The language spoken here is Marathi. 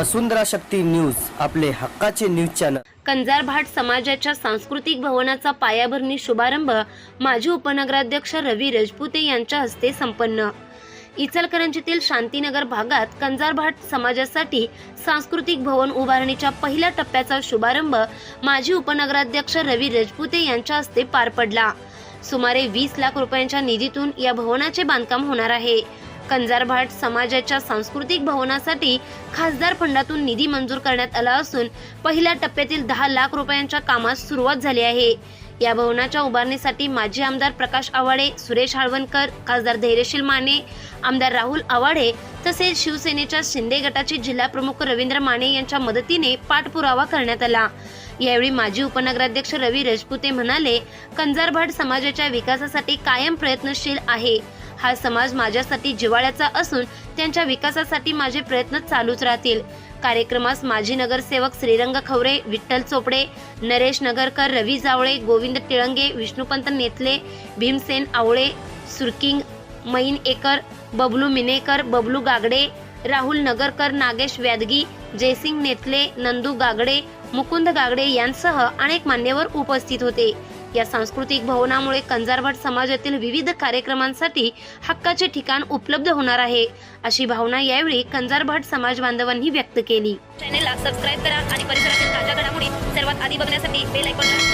वसुंधरा शक्ती न्यूज आपले हक्काचे न्यूज चॅनल. कंजार भाट समाजाच्या सांस्कृतिक भवनाचा पायाभरणी शुभारंभ माजी उपनगराध्यक्ष रवी रजपुते यांच्या हस्ते संपन्न. इचलकरंजीतील शांतीनगर भागात कंजार भाट समाजासाठी सांस्कृतिक भवन उभारणीच्या पहिल्या टप्प्याचा शुभारंभ माजी उपनगराध्यक्ष रवी रजपुते यांच्या हस्ते पार पडला. सुमारे वीस लाख रुपयांच्या निधीतून या भवनाचे बांधकाम होणार आहे. कंजारभाट समाजाच्या सांस्कृतिक भवनासाठी खासदार फंडातून निधी मंजूर करण्यात आला असून पहिल्या टप्प्यातील दहा लाख रुपयांच्या कामास सुरुवात झाली आहे. या भवनाच्या उभारणीसाठी माजी आमदार प्रकाश आवाडे सुरेश हाळवणकर खासदार धैर्यशील माने आमदार राहुल आवाडे तसेच शिवसेनेच्या शिंदे गटाचे जिल्हा प्रमुख रवींद्र माने यांच्या मदतीने पाठपुरावा करण्यात आला. यावेळी माजी उपनगराध्यक्ष रवी रजपुते म्हणाले कंजारभाट समाजाच्या विकासासाठी कायम प्रयत्नशील आहे. हा समाज माझ्यासाठी जिव्हाळ्याचा असून त्यांच्या विकासासाठी माझे प्रयत्न चालूच राहतील. कार्यक्रमास माजी नगरसेवक श्रीरंग खवरे विठ्ठल चोपडे नरेश नगरकर रवी जावळे गोविंद टिळंगे विष्णुपंत नेतले भीमसेन आवळे सुरकिंग मैन एकर बबलू मिनेकर बबलू गागडे राहुल नगरकर नागेश व्यादगी जयसिंग नेतले नंदू गागडे मुकुंद गागडे यांसह अनेक मान्यवर उपस्थित होते. या सांस्कृतिक भवनामुळे कंजारभट समाजातील विविध कार्यक्रमांसाठी हक्काचे ठिकाण उपलब्ध होणार आहे. अशी भावना यावेळी कंजारभट समाज बांधवांनी व्यक्त केली. चॅनेलला सबस्क्राईब करा आणि परिसरातील ताज्या घडामोडी सर्वात आधी बघण्यासाठी बेल आयकॉनला